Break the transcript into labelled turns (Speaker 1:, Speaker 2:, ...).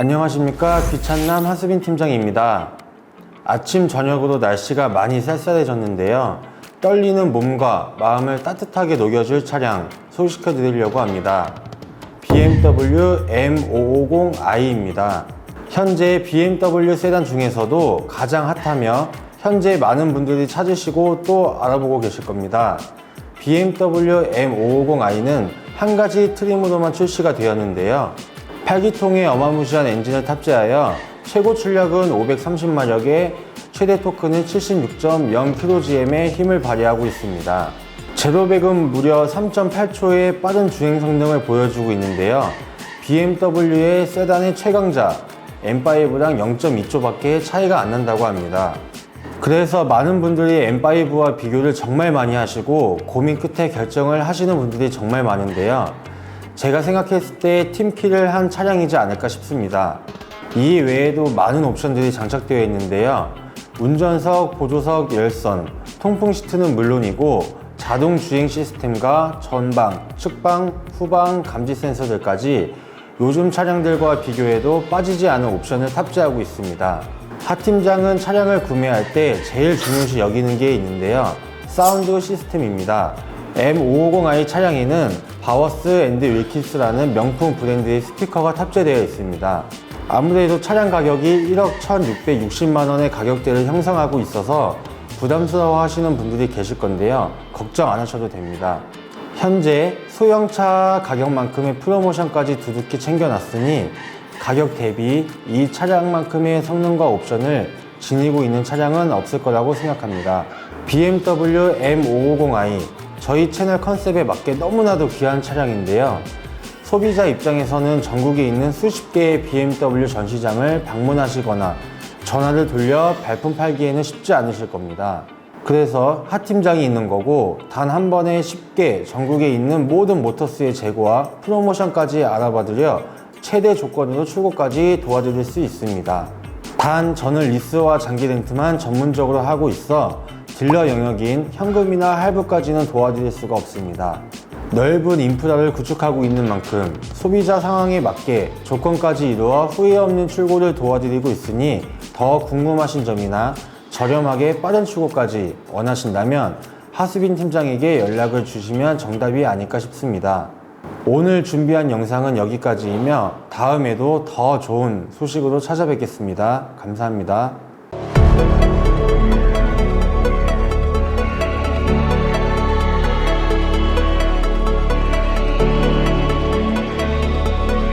Speaker 1: 안녕하십니까 귀찬남 하수빈 팀장입니다. 아침 저녁으로 날씨가 많이 쌀쌀해졌는데요. 떨리는 몸과 마음을 따뜻하게 녹여줄 차량 소개시켜 드리려고 합니다. BMW M550i입니다. 현재 BMW 세단 중에서도 가장 핫하며 현재 많은 분들이 찾으시고 또 알아보고 계실 겁니다. BMW M550i는 한 가지 트림으로만 출시가 되었는데요. 8기통의 어마무시한 엔진을 탑재하여 최고 출력은 530마력 에 최대 토크는 76.0kgm의 힘을 발휘하고 있습니다. 제로백은 무려 3.8초의 빠른 주행 성능을 보여주고 있는데요. BMW의 세단의 최강자 M5랑 0.2초밖에 차이가 안 난다고 합니다. 그래서 많은 분들이 M5와 비교를 정말 많이 하시고 고민 끝에 결정을 하시는 분들이 정말 많은데요. 제가 생각했을 때 팀키를 한 차량이지 않을까 싶습니다. 이 외에도 많은 옵션들이 장착되어 있는데요. 운전석, 보조석, 열선, 통풍 시트는 물론이고 자동 주행 시스템과 전방, 측방, 후방 감지 센서들까지 요즘 차량들과 비교해도 빠지지 않은 옵션을 탑재하고 있습니다. 하 팀장은 차량을 구매할 때 제일 중요시 여기는 게 있는데요. 사운드 시스템입니다. M550i 차량에는 바워스 앤드 윌킨스라는 명품 브랜드의 스피커가 탑재되어 있습니다. 아무래도 차량 가격이 1억 1,660만 원의 가격대를 형성하고 있어서 부담스러워 하시는 분들이 계실 건데요. 걱정 안 하셔도 됩니다. 현재 소형차 가격만큼의 프로모션까지 두둑히 챙겨놨으니 가격 대비 이 차량만큼의 성능과 옵션을 지니고 있는 차량은 없을 거라고 생각합니다. BMW M550i 저희 채널 컨셉에 맞게 너무나도 귀한 차량인데요. 소비자 입장에서는 전국에 있는 수십 개의 BMW 전시장을 방문하시거나 전화를 돌려 발품 팔기에는 쉽지 않으실 겁니다. 그래서 하 팀장이 있는 거고 단 한 번에 쉽게 전국에 있는 모든 모터스의 재고와 프로모션까지 알아봐드려 최대 조건으로 출고까지 도와드릴 수 있습니다. 단 저는 리스와 장기 렌트만 전문적으로 하고 있어 딜러 영역인 현금이나 할부까지는 도와드릴 수가 없습니다. 넓은 인프라를 구축하고 있는 만큼 소비자 상황에 맞게 조건까지 이루어 후회 없는 출고를 도와드리고 있으니 더 궁금하신 점이나 저렴하게 빠른 출고까지 원하신다면 하수빈 팀장에게 연락을 주시면 정답이 아닐까 싶습니다. 오늘 준비한 영상은 여기까지이며 다음에도 더 좋은 소식으로 찾아뵙겠습니다. 감사합니다.